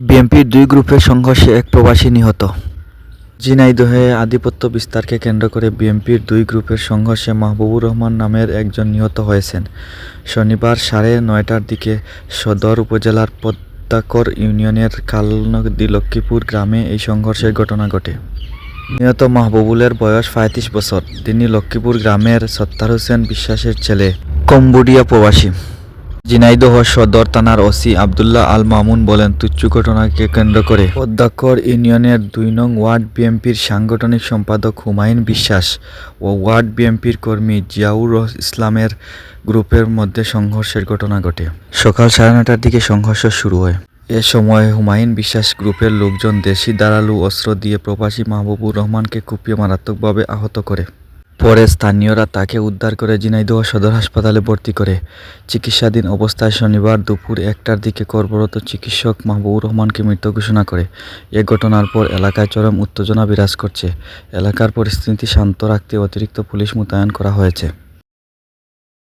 বিএনপির দুই গ্রুপের সংঘর্ষে এক প্রবাসী নিহত। ঝিনাইদহে আধিপত্য বিস্তারকে কেন্দ্র করে বিএনপির দুই গ্রুপের সংঘর্ষে মাহবুবুর রহমান নামের একজন নিহত হয়েছেন। শনিবার সাড়ে নয়টার দিকে সদর উপজেলার পদ্মাকর ইউনিয়নের খালনদী লক্ষ্মীপুর গ্রামে এই সংঘর্ষের ঘটনা ঘটে। নিহত মাহবুবুলের বয়স পঁয়ত্রিশ বছর। তিনি লক্ষ্মীপুর গ্রামের সত্তার হোসেন বিশ্বাসের ছেলে, কম্বোডিয়া প্রবাসী। ঝিনাইদহ সদর থানার ওসি আবদুল্লাহ আল মামুন বলেন, তুচ্ছ ঘটনাকে কেন্দ্র করে পদ্মাকর ইউনিয়নের দুই নং ওয়ার্ড বিএনপির সাংগঠনিক সম্পাদক হুমায়ুন বিশ্বাস ও ওয়ার্ড বিএনপির কর্মী জিয়াউর ইসলামের গ্রুপের মধ্যে সংঘর্ষের ঘটনা ঘটে। সকাল সাড়ে নটার দিকে সংঘর্ষ শুরু হয়। এ সময় হুমায়ুন বিশ্বাস গ্রুপের লোকজন দেশি দাঁড়ালু অস্ত্র দিয়ে প্রবাসী মাহবুবুর রহমানকে কুপিয়ে মারাত্মকভাবে আহত করে। পরে স্থানীয়রা তাকে উদ্ধার করে ঝিনাইদহ সদর হাসপাতালে ভর্তি করে। চিকিৎসাধীন অবস্থায় শনিবার দুপুর একটার দিকে কর্মরত চিকিৎসক মাহবুবুর রহমানকে মৃত ঘোষণা করে। এ ঘটনার পর এলাকায় চরম উত্তেজনা বিরাজ করছে। এলাকার পরিস্থিতি শান্ত রাখতে অতিরিক্ত পুলিশ মোতায়েন করা হয়েছে।